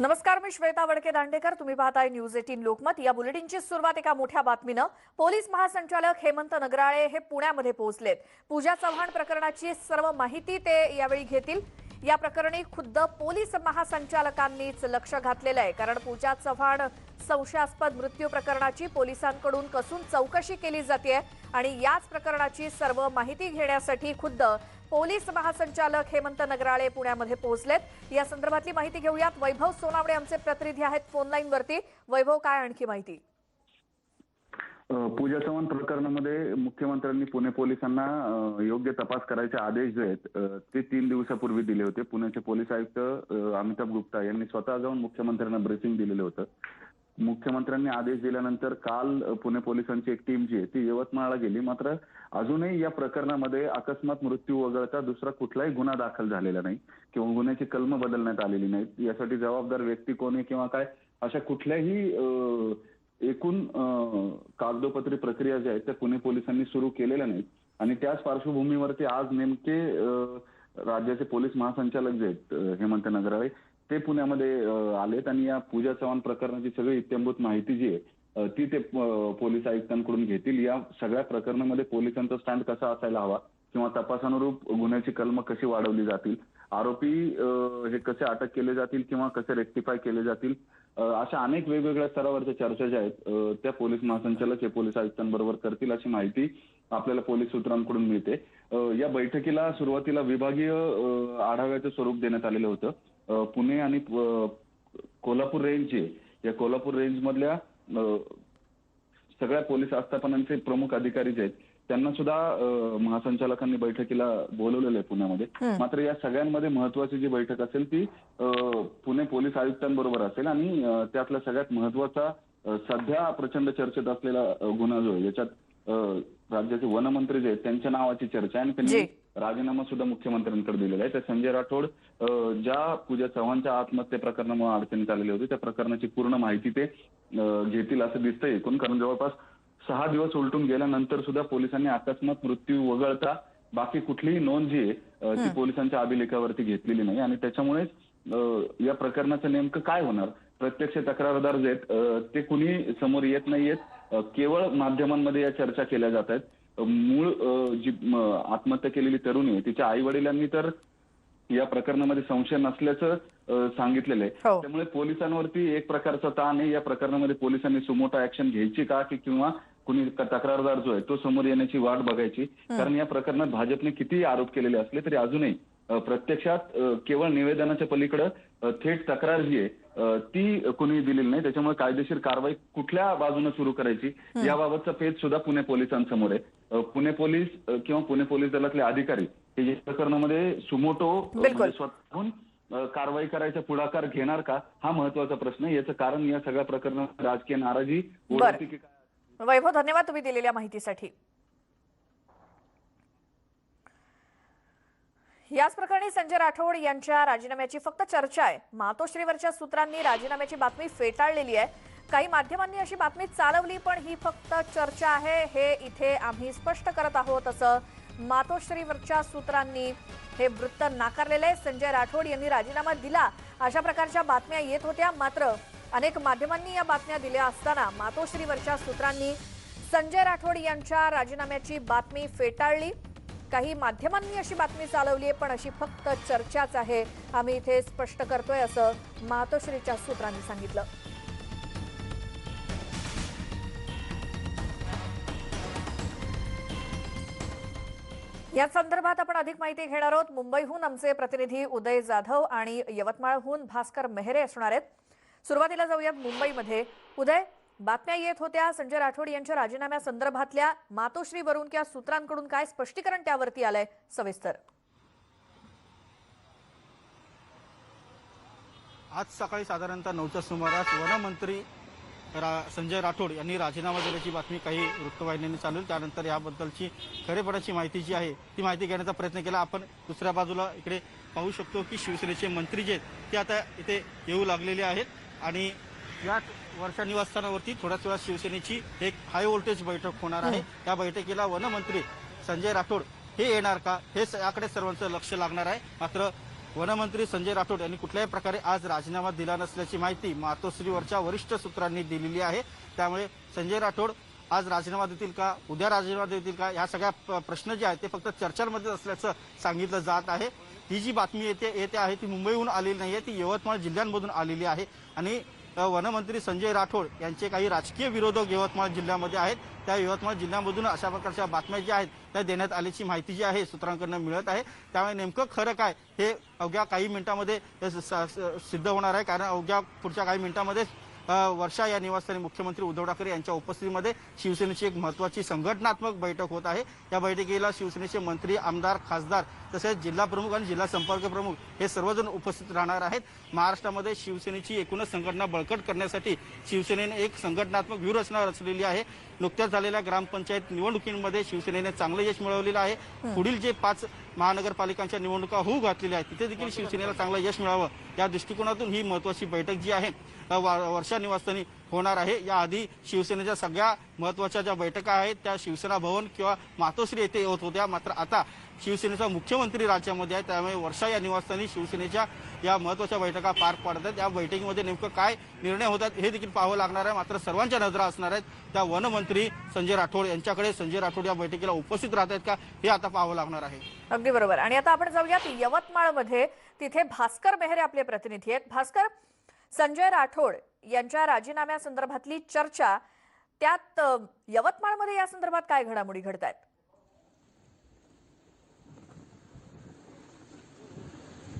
नमस्कार मी श्वेता वडके दांडेकर. तुम्ही पाहताय न्यूज एटीन लोकमत. या बुलेटिनची सुरुवात एका मोठ्या बातमीनं पोलीस महासंचालक हेमंत नगराळे हे पुण्यामध्ये पोहोचलेत. पूजा चव्हाण प्रकरणाची सर्व माहिती ते यावेळी घेतील. या प्रकरणी खुद्द पोलीस महासंचालकांनीच लक्ष घातलेलं आहे. कारण पूजा चव्हाण संशयास्पद मृत्यू प्रकरणाची पोलिसांकडून कसून चौकशी केली जाते आणि याच प्रकरणाची सर्व माहिती घेण्यासाठी खुद्द पोलीस महासंचालक हेमंत नगराळे पुण्यामध्ये पोहोचलेत. या संदर्भातली माहिती घेऊयात. वैभव सोनावडे आमचे प्रतिनिधी आहेत फोन लाईन वरती. वैभव काय आणखी माहिती? पूजा चव्हाण प्रकरणामध्ये मुख्यमंत्र्यांनी पुणे पोलिसांना योग्य तपास करायचे आदेश जे आहेत ते तीन दिवसापूर्वी दिले होते. पुण्याचे पोलीस आयुक्त अमिताभ गुप्ता यांनी स्वतः जाऊन मुख्यमंत्र्यांना ब्रीफिंग दिलेलं होतं. मुख्यमंत्र्यांनी आदेश दिल्यानंतर काल पुणे पोलिसांची एक टीम जी आहे ती यवतमाळला गेली. मात्र अजूनही या प्रकरणामध्ये अकस्मात मृत्यू वगळता दुसरा कुठलाही गुन्हा दाखल झालेला नाही किंवा गुन्ह्याची कलम बदलण्यात आलेली नाहीत यासाठी जबाबदार व्यक्ती कोण आहे किंवा काय अशा कुठल्याही एकूण कागदोपत्री प्रक्रिया ज्या आहेत त्या पुणे पोलिसांनी सुरू केलेल्या नाहीत. आणि त्याच पार्श्वभूमीवरती आज नेमके राज्याचे पोलीस महासंचालक जे आहेत हेमंत नगराळे ते पुण्यामध्ये आलेत आणि या पूजा चव्हाण प्रकरणाची सगळी इत्यंभूत माहिती जी आहे ती ते पोलीस आयुक्तांकडून घेतील. या सगळ्या प्रकरणामध्ये पोलिसांचा स्टँड कसा असायला हवा किंवा तपासानुरूप गुन्ह्याची कलम कशी वाढवली जातील आरोपी हे कसे अटक केले जातील किंवा कसे रेक्टिफाय केले जातील अशा अनेक वेगवेगळ्या स्तरावरच्या चर्चा ज्या आहेत त्या पोलीस महासंचालक हे पोलीस आयुक्तांबरोबर करतील अशी माहिती आपल्याला पोलीस सूत्रांकडून मिळते. या बैठकीला सुरुवातीला विभागीय आढाव्याचं स्वरूप देण्यात आलेलं होतं. पुणे आणि कोल्हापूर रेंज जे या कोल्हापूर रेंजमधल्या अ, सगळ्या पोलीस आस्थापनांचे प्रमुख अधिकारी जे आहेत त्यांना सुद्धा महासंचालकांनी बैठकीला बोलवलेलं आहे पुण्यामध्ये. मात्र या सगळ्यांमध्ये महत्वाची जी बैठक असेल ती पुणे पोलीस आयुक्तांबरोबर असेल आणि त्यातला सगळ्यात महत्त्वाचा सध्या प्रचंड चर्चेत असलेला गुन्हा जो आहे याच्यात राज्याचे वनमंत्री जे आहेत त्यांच्या नावाची चर्चा आहे आणि त्यांनी. राजीनामा सुद्धा मुख्यमंत्र्यांकडे दिलेला आहे. तर संजय राठोड ज्या पूजा चव्हाणच्या आत्महत्या प्रकरणामुळे अडचणीत आलेले होते त्या प्रकरणाची पूर्ण माहिती ते घेतील असं दिसतंय एकूण. कारण जवळपास सहा दिवस उलटून गेल्यानंतर सुद्धा पोलिसांनी अकस्मात मृत्यू वगळता बाकी कुठलीही नोंद जी आहे ती पोलिसांच्या अभिलेखावरती घेतलेली नाही. आणि त्याच्यामुळे या प्रकरणाचं नेमकं काय होणार? प्रत्यक्ष तक्रारदार जे आहेत ते कुणी समोर येत नाहीयेत. केवळ माध्यमांमध्ये या चर्चा केल्या जात आहेत. मूळ जी आत्महत्या केलेली तरुणी आहे तिच्या आई वडिलांनी तर या प्रकरणामध्ये संशय नसल्याचं सांगितलेलं आहे. हो. त्यामुळे पोलिसांवरती एक प्रकारचा ताण आहे. या प्रकरणामध्ये पोलिसांनी सुमोटो ऍक्शन घ्यायची का की किंवा कुणी तक्रारदार जो आहे तो समोर येण्याची वाट बघायची. कारण या प्रकरणात भाजपने कितीही आरोप केलेले असले तरी अजूनही प्रत्यक्षात केवळ निवेदनाच्या पलीकडे थेट तक्रार जी आहे. ती कुणी दिलेली नाही. त्याच्यामुळे कायदेशीर कारवाई कुठल्या बाजूने सुरू करायची याबाबतचा पेज सुद्धा पुणे पोलिसांसमोर आहे. पुणे पोलीस किंवा पुणे पोलीस दलातले अधिकारी हे या प्रकरणामध्ये सुमोटो. म्हणजे स्वतःहून कारवाई करायचा पुढाकार घेणार का हा महत्त्वाचा प्रश्न आहे. याचं कारण या सगळ्या प्रकरणात राजकीय नाराजी वैभव धन्यवाद तुम्ही दिलेल्या माहितीसाठी. याच प्रकरणी संजय राठोड यांच्या राजीनाम्याची फक्त चर्चा आहे. मातोश्रीवरच्या सूत्रांनी राजीनाम्याची बातमी फेटाळलेली आहे. काही माध्यमांनी अशी बातमी चालवली पण ही फक्त चर्चा आहे. हे इथे आम्ही स्पष्ट करत आहोत असं मातोश्रीवरच्या सूत्रांनी हे वृत्त नाकारलेलं आहे. संजय राठोड यांनी राजीनामा दिला. अशा प्रकारच्या बातम्या येत होत्या. मात्र अनेक माध्यमांनी या बातम्या दिल्या असताना मातोश्रीवरच्या सूत्रांनी संजय राठोड यांच्या राजीनाम्याची बातमी फेटाळली. काही माध्यमांनी अशी बातमी चालवली आहे पण अशी फक्त चर्चाच आहे. आम्ही इथे स्पष्ट करतोय असं मातोश्रीच्या सूत्रांनी सांगितलं. या संदर्भात आपण अधिक माहिती घेणार आहोत. मुंबईहून आमचे प्रतिनिधी उदय जाधव आणि यवतमाळहून भास्कर मेहरे असणार आहेत. सुरुवातीला जाऊयात मुंबईमध्ये. उदय बातम्या येत होत्या. संजय राठोड यांच्या राजीनाम्या संदर्भातल्या मातोश्रीवरून किंवा सूत्रांकडून काय स्पष्टीकरण त्यावरती आलंय सविस्तर. आज सकाळी साधारणतः नऊच्या सुमारास वनमंत्री रा संजय राठोड यांनी राजीनामा दिल्याची बातमी काही वृत्तवाहिन्यांनी चालू त्यानंतर याबद्दलची खरेपणाची माहिती जी आहे ती माहिती घेण्याचा प्रयत्न केला. आपण दुसऱ्या बाजूला इकडे पाहू शकतो की शिवसेनेचे मंत्री जे आहेत ते आता इथे येऊ लागलेले आहेत. आणि या वर्षा निवासस्थानावरती थोड्याच वेळात शिवसेनेची एक हाय व्होल्टेज बैठक होणार आहे. या बैठकीला वनमंत्री संजय राठोड हे येणार का? हे याकडे सर्वांचं लक्ष लागणार आहे. मात्र वनमंत्री संजय राठोड यांनी कुठल्याही प्रकारे आज राजीनामा दिला नसल्याची माहिती मातोश्रीवरच्या वरिष्ठ सूत्रांनी दिलेली आहे. त्यामुळे संजय राठोड आज राजीनामा देतील का? उद्या राजीनामा देतील का? या सगळ्या प्रश्न जे आहेत ते फक्त चर्चांमध्ये असल्याचं सांगितलं जात आहे. ही जी बातमी येते येते आहे ती मुंबईहून आलेली नाही आहे ती यवतमाळ जिल्ह्यांमधून आलेली आहे. आणि वनमंत्री संजय राठोड यांचे काही राजकीय विरोधक यवतमाळ जिल्ह्यामध्ये आहेत. त्या यवतमाळ जिल्ह्यामधून अशा प्रकारच्या बातम्या ज्या आहेत त्या देण्यात आल्याची माहिती जी आहे सूत्रांकडून मिळत आहे. त्यामुळे नेमकं खरं काय हे अवघ्या काही मिनिटांमध्ये स- स- सिद्ध होणार आहे. कारण अवघ्या पुढच्या काही मिनिटांमध्येच वर्षा या निवासस्थानी मुख्यमंत्री उद्धव ठाकरे यांच्या उपस्थितीमध्ये शिवसेनेची एक महत्वाची संघटनात्मक बैठक होत आहे. या बैठकीला शिवसेनेचे मंत्री आमदार खासदार तसेच जिल्हा प्रमुख आणि जिल्हा संपर्क प्रमुख हे सर्वजण उपस्थित राहणार आहेत. महाराष्ट्रामध्ये शिवसेनेची एकूणच संघटना बळकट करण्यासाठी शिवसेनेने एक संघटनात्मक व्यूहरचना रचलेली आहे. नुकत्याच झालेल्या ग्रामपंचायत निवडणुकीमध्ये शिवसेनेने चांगलं यश मिळवलेलं आहे. पुढील जे पाच महानगरपालिकांच्या निवडणुका होऊ घातलेल्या आहेत तिथे देखील शिवसेनेला चांगलं यश मिळावं. या दृष्टिकोनातून ही महत्वाची बैठक जी आहे वर्षा निवासस्थानी होणार आहे. याआधी शिवसेनेच्या सगळ्या महत्त्वाच्या ज्या बैठका आहेत त्या शिवसेना भवन किंवा मातोश्री येथे होत होत्या. मात्र आता शिवसेनेचा मुख्यमंत्री राज्यामध्ये आहे. त्यामुळे वर्षा या निवासस्थानी शिवसेनेच्या या महत्त्वाच्या बैठका पार पडत आहेत. या बैठकीमध्ये नेमकं काय निर्णय होतात हे देखील पाहावं लागणार आहे. मात्र सर्वांच्या नजरा असणार आहेत त्या वनमंत्री संजय राठोड यांच्याकडे. संजय राठोड या बैठकीला उपस्थित राहत आहेत का हे आता पाहावं लागणार आहे. अगदी बरोबर. आणि आता आपण जाऊयात यवतमाळमध्ये. तिथे भास्कर मेहरे आपले प्रतिनिधी आहेत. भास्कर संजय राठोड यांच्या राजीनाम्यासंदर्भातली चर्चा त्यात यवतमाळमध्ये या संदर्भात काय घडामोडी घडत आहेत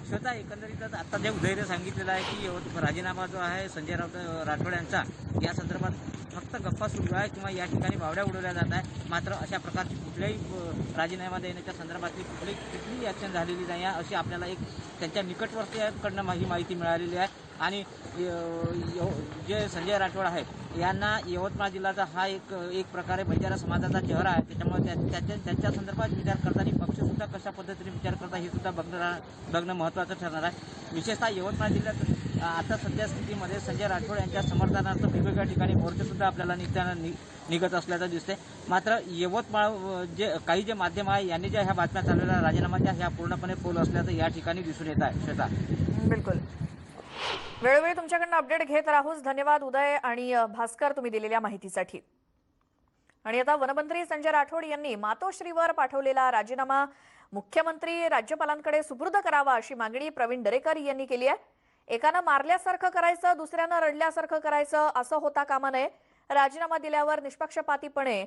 स्वतः एकंदरीतच आता जे उदयने सांगितलेलं आहे की यवत राजीनामा जो आहे संजय राऊत राठोड यांचा या संदर्भात फक्त गप्पा सुरू आहे किंवा या ठिकाणी बावड्या उडवल्या जात आहे मात्र अशा प्रकारची कुठल्याही राजीनामा देण्याच्या संदर्भातली कुठली कुठलीही ॲक्शन झालेली नाही आहे. अशी आपल्याला एक त्यांच्या निकटवर्तीयांकडनं ही माहिती मिळालेली आहे. आणि जे संजय राठोड आहे यांना यवतमाळ जिल्ह्याचा हा एक एक प्रकारे बंजारा समाजाचा चेहरा आहे. त्याच्यामुळे त्या- त्याच्या त्यांच्या संदर्भात विचार करताना पक्षसुद्धा कशा पद्धतीने विचार करता हे सुद्धा बघणं बघणं महत्त्वाचं ठरणार आहे. विशेषतः यवतमाळ जिल्ह्यात आता सध्या स्थितीमध्ये संजय राठोड यांच्या समर्थनार्थ वेगवेगळ्या ठिकाणी मोर्चेसुद्धा आपल्याला निघताना नि- निघत असल्याचं दिसते मात्र यवतमाळ जे काही जे माध्यम आहे यांनी ज्या ह्या बातम्या चालवल्या राजीनामाच्या ह्या पूर्णपणे फोल असल्याचं या ठिकाणी दिसून येत आहे श्वेता. बिलकुल. वेळोवेळी तुमच्याकडनं अपडेट घेत राहूच. धन्यवाद उदय आणि भास्कर तुम्ही दिलेल्या माहितीसाठी. आणि आता वनमंत्री संजय राठोड यांनी मातोश्रीवर पाठवलेला राजीनामा मुख्यमंत्री राज्यपालांकडे सुपूर्द करावा अशी मागणी प्रवीण दरेकर यांनी केली आहे. एकानं मारल्यासारखं करायचं दुसऱ्यानं रडल्यासारखं करायचं असं होता कामा नये. राजीनामा दिल्यावर निष्पक्षपातीपणे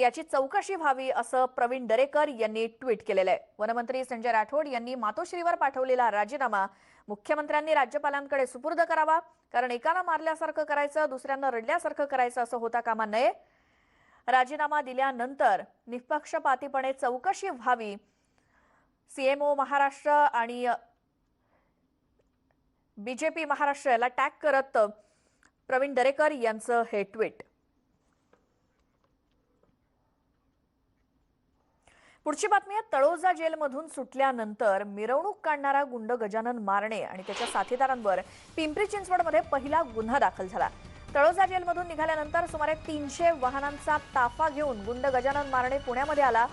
याची चौकशी व्हावी असं प्रवीण दरेकर यांनी ट्विट केलेलं आहे. वनमंत्री संजय राठोड यांनी मातोश्रीवर पाठवलेला राजीनामा मुख्यमंत्र्यांनी राज्यपालांकडे सुपूर्द करावा. कारण एकाला मारल्यासारखं करायचं दुसऱ्यांना रडल्यासारखं करायचं असं होता कामा नये. राजीनामा दिल्यानंतर निष्पक्षपातीपणे चौकशी व्हावी. सीएमओ महाराष्ट्र आणि बीजेपी महाराष्ट्र याला टॅग करत प्रवीण दरेकर यांचं हे ट्विट. पुढची बातमी आहे तळोजा जेलमधून सुटल्यानंतर मिरवणूक काढणारा गुंड गजानन मारणे आणि त्याच्या साथीदारांवर पिंपरी चिंचवडमध्ये पहिला गुन्हा दाखल झाला. तळोजा जेलमधून निघाल्यानंतर सुमारे तीनशे वाहनांचा ताफा घेऊन गुंड गजानन मारणे पुण्यामध्ये आला.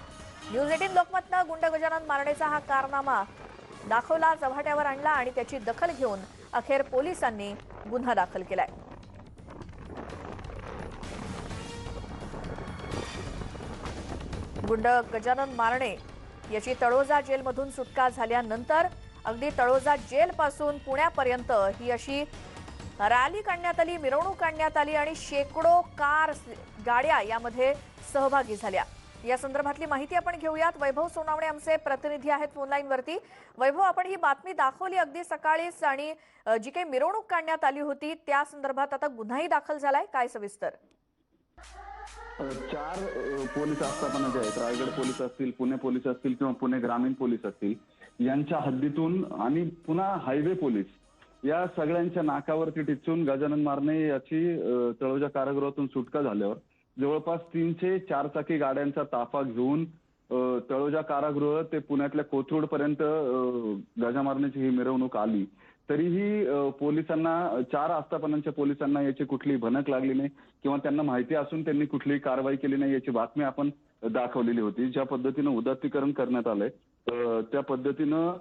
न्यूज एटीन लोकमतनं गुंड गजानन मारणेचा हा कारनामा दाखवला चव्हाट्यावर आणला आणि त्याची दखल घेऊन अखेर पोलिसांनी गुन्हा दाखल केलाय. गुंड गजानन मारणे याची तळोजा जेलमधून सुटका झाल्यानंतर अगदी तळोजा जेलपासून पुण्यापर्यंत ही अशी रॅली काढण्यात आली मिरवणूक काढण्यात आली आणि शेकडो कार गाड्या यामध्ये सहभागी झाल्या. या संदर्भातली माहिती आपण घेऊयात. वैभव सोनावणे आमचे प्रतिनिधी आहेत फोनलाईन वरती. वैभव आपण ही बातमी दाखवली अगदी सकाळीच आणि जी काही मिरवणूक काढण्यात आली होती त्या संदर्भात आता गुन्हाही दाखल झालाय. काय सविस्तर? चार पोलीस आस्थापना जे आहेत रायगड पोलीस असतील पुणे पोलीस असतील किंवा पुणे ग्रामीण पोलीस असतील यांच्या हद्दीतून आणि पुन्हा हायवे पोलीस या सगळ्यांच्या नाकावरती टिचून गजानन मारणे याची तळोजा कारागृहातून सुटका झाल्यावर जवळपास तीनशे चारचाकी गाड्यांचा ताफा घेऊन तळोजा कारागृह ते पुण्यातल्या कोथरूड पर्यंत गजा मारण्याची ही मिरवणूक आली. तरीही पोलिसांना चार आस्थापनांच्या पोलिसांना याची कुठली भनक लागली नाही किंवा त्यांना माहिती असून त्यांनी कुठलीही कारवाई केली नाही याची बातमी आपण दाखवलेली होती. ज्या पद्धतीनं उदात्तीकरण करण्यात आलंय त्या पद्धतीनं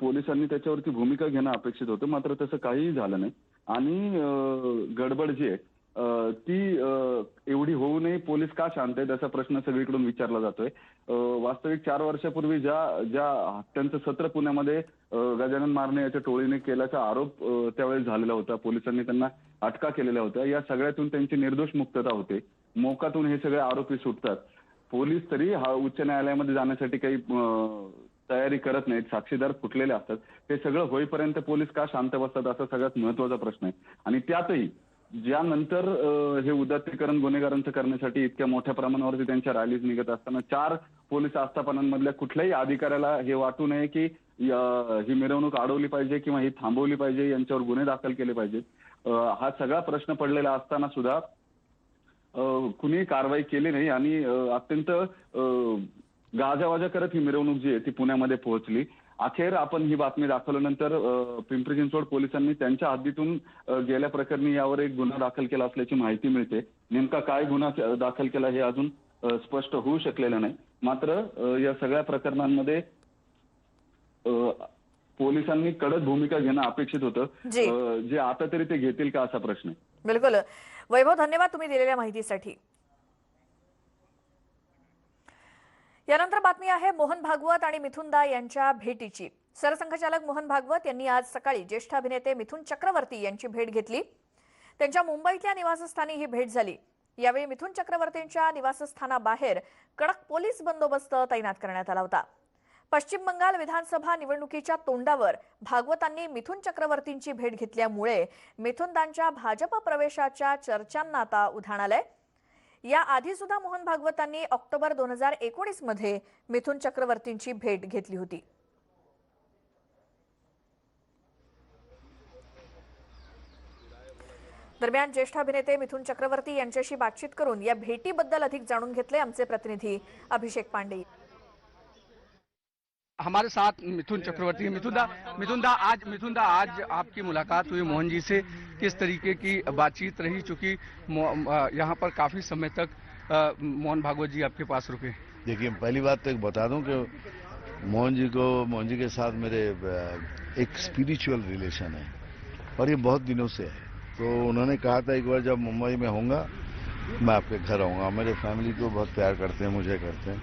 पोलिसांनी त्याच्यावरती भूमिका घेणं अपेक्षित होतं. मात्र तसं काहीही झालं नाही. आणि गडबड जी आहे ती एवढी होऊ नये. पोलीस का शांत आहेत असा प्रश्न सगळीकडून विचारला जातोय. वास्तविक चार वर्षापूर्वी ज्या ज्या हत्यांचं सत्र पुण्यामध्ये गजानन मारणे याच्या टोळीने केल्याचा आरोप त्यावेळेस झालेला होता. पोलिसांनी त्यांना अटका केलेल्या होत्या. या सगळ्यातून त्यांची निर्दोष मुक्तता होते. मोकातून हे सगळे आरोपी सुटतात. पोलीस तरी हा उच्च न्यायालयामध्ये जाण्यासाठी काही तयारी करत नाहीत. साक्षीदार फुटलेले असतात. हे सगळं होईपर्यंत पोलीस का शांत बसतात असा सगळ्यात महत्त्वाचा प्रश्न आहे. आणि त्यातही ज्यानंतर हे उदात्तीकरण गुन्हेगारांचं करण्यासाठी इतक्या मोठ्या प्रमाणावरती त्यांच्या रॅलीज निघत असताना चार पोलीस आस्थापनांमधल्या कुठल्याही अधिकाऱ्याला हे वाटू नये की ही मिरवणूक अडवली पाहिजे किंवा ही थांबवली पाहिजे यांच्यावर गुन्हे दाखल केले पाहिजेत. हा सगळा प्रश्न पडलेला असताना सुद्धा कुणीही कुणी कारवाई केली नाही आणि अत्यंत गाजावाजा करत ही मिरवणूक जी आहे ती पुण्यामध्ये पोहोचली. अखेर आपण ही बातमी दाखवल्यानंतर पिंपरी चिंचवड पोलिसांनी त्यांच्या हद्दीतून गेल्या प्रकरणी यावर एक गुन्हा दाखल केला असल्याची माहिती मिळते. नेमका काय गुन्हा दाखल केला हे अजून स्पष्ट होऊ शकलेलं नाही. मात्र या सगळ्या प्रकरणांमध्ये पोलिसांनी कडक भूमिका घेणं अपेक्षित होतं. जे आता तरी ते घेतील का असा प्रश्न आहे? बिलकुल. वैभव धन्यवाद तुम्ही दिलेल्या माहितीसाठी. यानंतर बातमी आहे मोहन भागवत आणि मिथुन दा यांच्या भेटीची. सरसंघचालक मोहन भागवत यांनी आज सकाळी ज्येष्ठ अभिनेते मिथुन चक्रवर्ती यांची भेट घेतली. त्यांच्या मुंबईतल्या निवासस्थानी ही भेट झाली. यावेळी मिथुन चक्रवर्तींच्या निवासस्थानाबाहेर कडक पोलीस बंदोबस्त तैनात करण्यात आला होता. पश्चिम बंगाल विधानसभा निवडणुकीच्या तोंडावर भागवतांनी मिथुन चक्रवर्तींची भेट घेतल्यामुळे मिथुनदांच्या भाजप प्रवेशाच्या चर्चांना आता उधाण आलंय. या आधी सुद्धा मोहन भागवतांनी ऑक्टोबर दोन हजार एकोणीसमध्ये मिथुन चक्रवर्तींची भेट घेतली होती. दरम्यान ज्येष्ठ अभिनेते मिथुन चक्रवर्ती यांच्याशी बातचीत करून या भेटीबद्दल अधिक जाणून घेतले आमचे प्रतिनिधी अभिषेक पांडे. हमारे साथ मिथुन चक्रवर्ती हैं। मिथुन दा मिथुन दा आज मिथुन दा आज आपकी मुलाकात हुई मोहन जी से किस तरीके की बातचीत रही चूँकि यहाँ पर काफ़ी समय तक मोहन भागवत जी आपके पास रुके। देखिए पहली बात तो एक बता दूँ कि मोहन जी को मोहन जी के साथ मेरे एक स्पिरिचुअल रिलेशन है और ये बहुत दिनों से है। तो उन्होंने कहा था एक बार जब मुंबई में होऊँगा मैं आपके घर आऊँगा। मेरे फैमिली को बहुत प्यार करते हैं मुझे करते हैं।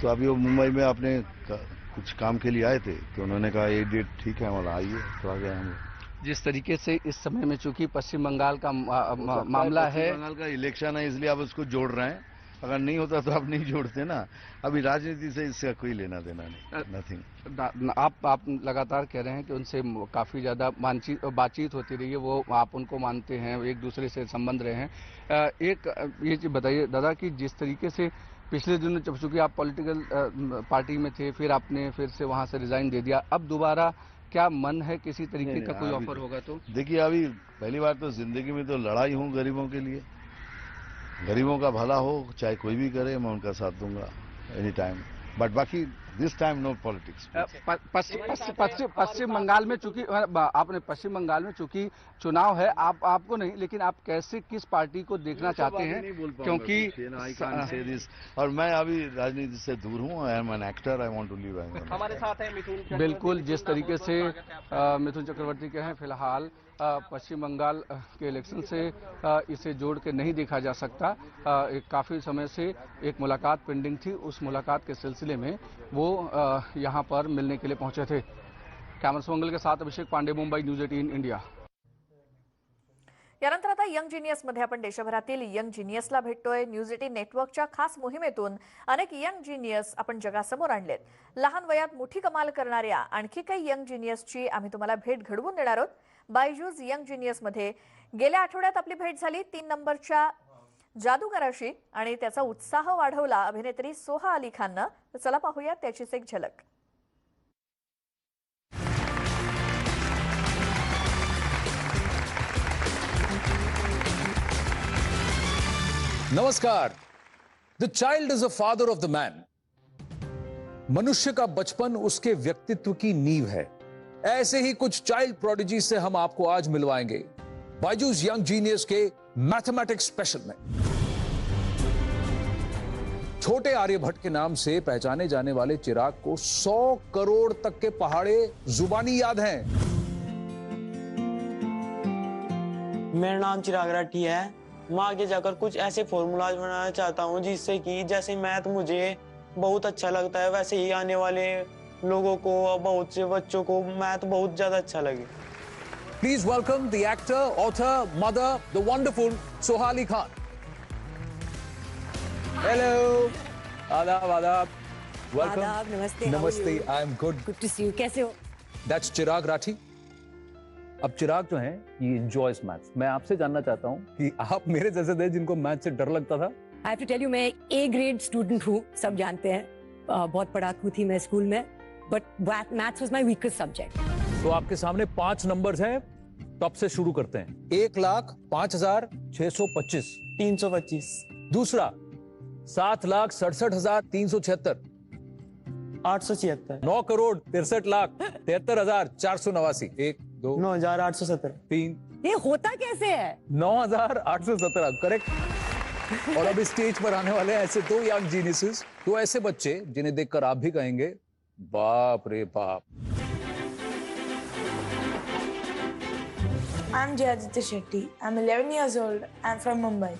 तो अभी वो मुंबई में अपने क- कुछ काम के लिए आए थे तो उन्होंने कहा ये डेट ठीक है बोला आइए तो आ गए हम। जिस तरीके से इस समय में चूँकि पश्चिम बंगाल का मा- मा- मामला है। बंगाल का इलेक्शन है इसलिए आप उसको जोड़ रहे हैं। अगर नहीं होता तो आप नहीं जोड़ते ना। अभी राजनीति से इसका कोई लेना देना नहीं नथिंग आप आप लगातार कह रहे हैं कि उनसे काफ़ी ज़्यादा बातचीत होती रही है वो आप उनको मानते हैं एक दूसरे से संबंध रहे हैं। एक ये चीज़ बताइए दादा कि जिस तरीके से पिछले दिनों जब चूँकि आप पॉलिटिकल पार्टी में थे फिर आपने फिर से वहाँ से रिजाइन दे दिया। अब दोबारा क्या मन है किसी तरीके नहीं, का नहीं, कोई ऑफ़र होगा तो? देखिए अभी पहली बार तो ज़िंदगी में तो लड़ाई हूँ गरीबों के लिए। गरीबों का भला हो चाहे कोई भी करे मैं उनका साथ दूँगा एनी टाइम बट बाकी दिस टाइम नो पॉलिटिक्स पश्चिम बंगाल में चूँकि आपने पश्चिम बंगाल में चूँकि चुनाव है आप आपको नहीं लेकिन आप कैसे किस पार्टी को देखना चाहते हैं क्योंकि और मैं अभी राजनीति से दूर हूँ I am an actor I want to live हमारे साथ है मिथुन बिल्कुल जिस तरीके से मिथुन चक्रवर्ती के हैं फ़िलहाल पश्चिम बंगाल के इलेक्शन से इसे जोड़ के नहीं देखा जा सकता। एक काफी समय से एक मुलाकात पेंडिंग थी। उस मुलाकात के सिलसिले में वो यहाँ पर मिलने के लिए पहुंचे थे। कैमरा सुमंगल के साथ Abhishek Pandey Mumbai news eighteen India. यानंतर आता यंग जिनियसमध्ये आपण देशभरातील यंग जिनियसला भेटतोय. न्यूज एटी नेटवर्कच्या खास मोहिमेतून अनेक यंग जिनियस आपण जगासमोर आणलेत. लहान वयात मोठी कमाल करणाऱ्या आणखी काही यंग जिनियसची आम्ही तुम्हाला भेट घडवून देणार आहोत. बायजूज यंग जिनियसमध्ये गेल्या आठवड्यात आपली भेट झाली तीन नंबरच्या जादूगराशी आणि त्याचा उत्साह वाढवला अभिनेत्री सोहा अली खाननं. तर चला पाहूया त्याचीच एक झलक. नमस्कार. The child is a father of the man मनुष्य का बचपन उसके व्यक्तित्व की नींव है। ऐसे ही कुछ चाइल्ड प्रोडिजी से हम आपको आज मिलवाएँगे। बाइजूस यंग जीनियस के मैथमेटिक्स स्पेशल में। छोटे आर्यभट्ट के नाम से पहचाने जाने वाले चिराग को 100 करोड़ तक के पहाड़े जुबानी याद हैं। मेरा नाम चिराग राठी है। मैं आगे जाकर कुछ ऐसे फॉर्मूलाज बनाना चाहता हूँ जिससे कि जैसे मैथ मुझे बहुत अच्छा लगता है, वैसे ही आने वाले लोगों को और बहुत से बच्चों को मैथ बहुत ज़्यादा अच्छा लगे please welcome the actor, author, mother, the wonderful Sohali Khan. Hello. Adab, adab. Welcome. आदाब, नमस्ते, how are Namaste. you? I am good. Good to see you कैसे हो That's चिराग राठी. अब चिराग जो है ये enjoys मैथ्स मैं आपसे जानना चाहता हूँ कि आप मेरे जैसे थे जिनको मैथ से डर लगता था I have to tell you मैं ए ग्रेड स्टूडेंट हूँ सब जानते हैं बहुत पढ़ाकू थी मैं स्कूल में बट मैथ्स वाज माय वीकेस्ट सब्जेक्ट तो आपके सामने पाँच नंबर्स हैं टॉप से शुरू करते हैं। एक लाख पाँच हज़ार छह सौ पच्चीस। तीन सौ पच्चीस। दूसरा सात लाख सड़सठ हज़ार तीन सौ छिहत्तर। आठ सौ छिहत्तर। नौ करोड़ तिरसठ लाख तिहत्तर हज़ार चार सौ नवासी। एक दो नौ हज़ार आठ सौ सत्तर। तीन। ये होता कैसे है? नौ हज़ार आठ सौ सत्रह करेक्ट और अब स्टेज पर आने वाले हैं ऐसे दो यंग जीनियसेस दो ऐसे बच्चे जिन्हें देखकर आप भी कहेंगे बाप रे बाप I'm Jayaditya Shetty. I'm 11 years old. I'm from Mumbai.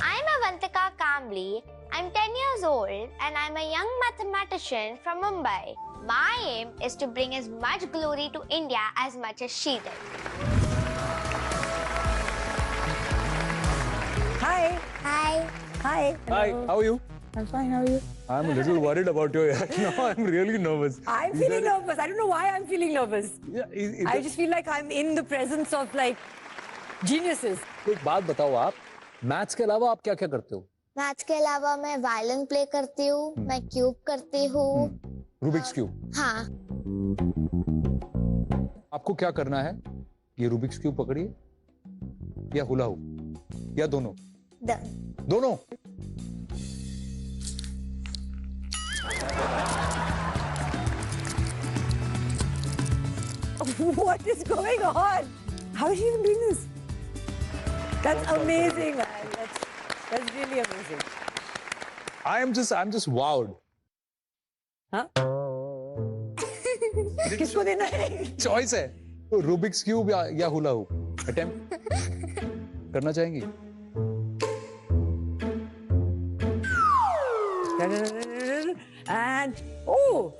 I'm Avantika Kambli. I'm 10 years old and I'm a young mathematician from Mumbai. My aim is to bring as much glory to India as much as she did. High Hi. High Hi, how are you? I'm fine. How are you? I'm a little worried about your no, I'm really nervous. Am feeling nervous I don't know why I am feeling nervous Yeah, is- is just feel like I am in the presence of like geniuses एक बात बताओ आप maths के अलावा आप क्या क्या करते हो? मैथ्स के अलावा मैं वायलिन प्ले करती हूँ मैं क्यूब करती हूँ। रूबिक्स क्यूब हाँ। आपको क्या करना है? ये रूबिक्स क्यूब पकड़िए या हुला हो या दोनों? done. दोनों? What is going on how is she even doing this that's amazing that's that's really amazing I am just I'm just wowed. हाँ किसको देना है चॉइस है तो रूबिक्स क्यूब या, या हुला हो अटेम्प्ट करना चाहेंगी and oh!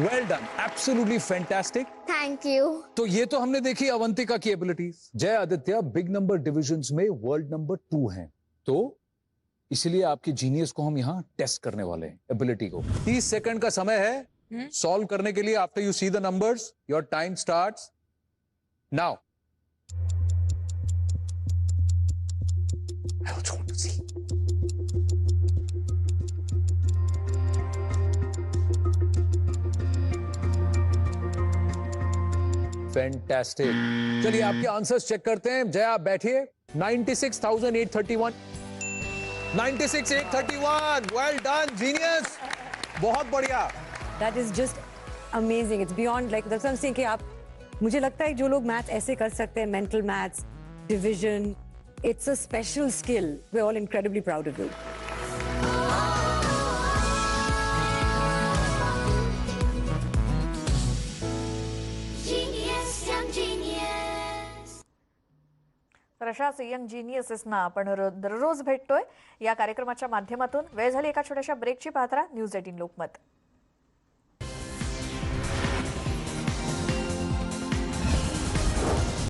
Well done absolutely fantastic Thank you. तो ये तो हमने देखी अवंतिका की abilities Jai Aditya big number divisions में वर्ल्ड नंबर टू हैं. तो इसलिए आपके जीनियस को हम यहाँ टेस्ट करने वाले हैं एबिलिटी को. 30 सेकंड का समय है. सॉल्व करने के लिए after you see the numbers your time starts now fantastic चलिए आपके आंसर्स चेक करते हैं। जय आप बैठिए। 96,831 96,831 वेल डन जीनियस बहुत बढ़िया। That is just amazing. It's beyond like that's what I'm saying कि आप मुझे लगता है जो लोग मैथ्स ऐसे कर सकते हैं mental maths division it's a special skill we all incredibly proud of you अशाच यंग जिनियसेसना आपण दररोज भेटतोय. या कार्यक्रमाच्या माध्यमातून वेळ झाली एका छोट्याशा ब्रेकची पात्रा न्यूज एटीन लोकमत.